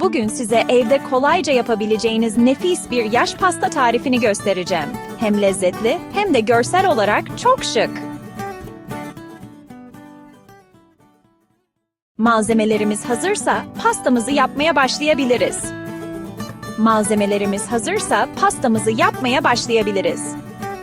Bugün size evde kolayca yapabileceğiniz nefis bir yaş pasta tarifini göstereceğim. Hem lezzetli hem de görsel olarak çok şık. Malzemelerimiz hazırsa pastamızı yapmaya başlayabiliriz. Malzemelerimiz hazırsa pastamızı yapmaya başlayabiliriz.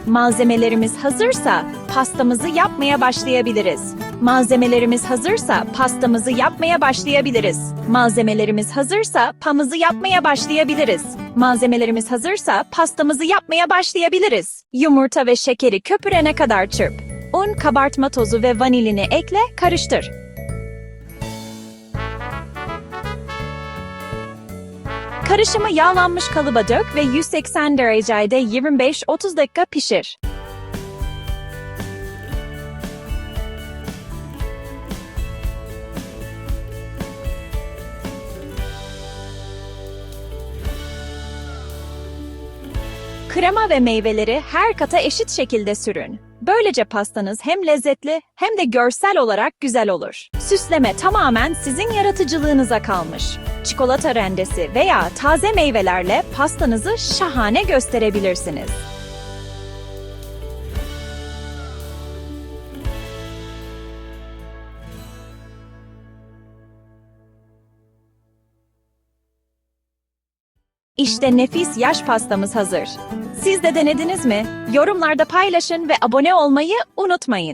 Malzemelerimiz hazırsa pastamızı yapmaya başlayabiliriz. Malzemelerimiz hazırsa pastamızı yapmaya başlayabiliriz. Malzemelerimiz hazırsa pamızı yapmaya başlayabiliriz. Malzemelerimiz hazırsa pastamızı yapmaya başlayabiliriz. Yumurta ve şekeri köpürene kadar çırp. Un, kabartma tozu ve vanilini ekle, karıştır. Karışımı yağlanmış kalıba dök ve 180 derecede 25-30 dakika pişir. Krema ve meyveleri her kata eşit şekilde sürün. Böylece pastanız hem lezzetli hem de görsel olarak güzel olur. Süsleme tamamen sizin yaratıcılığınıza kalmış. Çikolata rendesi veya taze meyvelerle pastanızı şahane gösterebilirsiniz. İşte nefis yaş pastamız hazır. Siz de denediniz mi? Yorumlarda paylaşın ve abone olmayı unutmayın.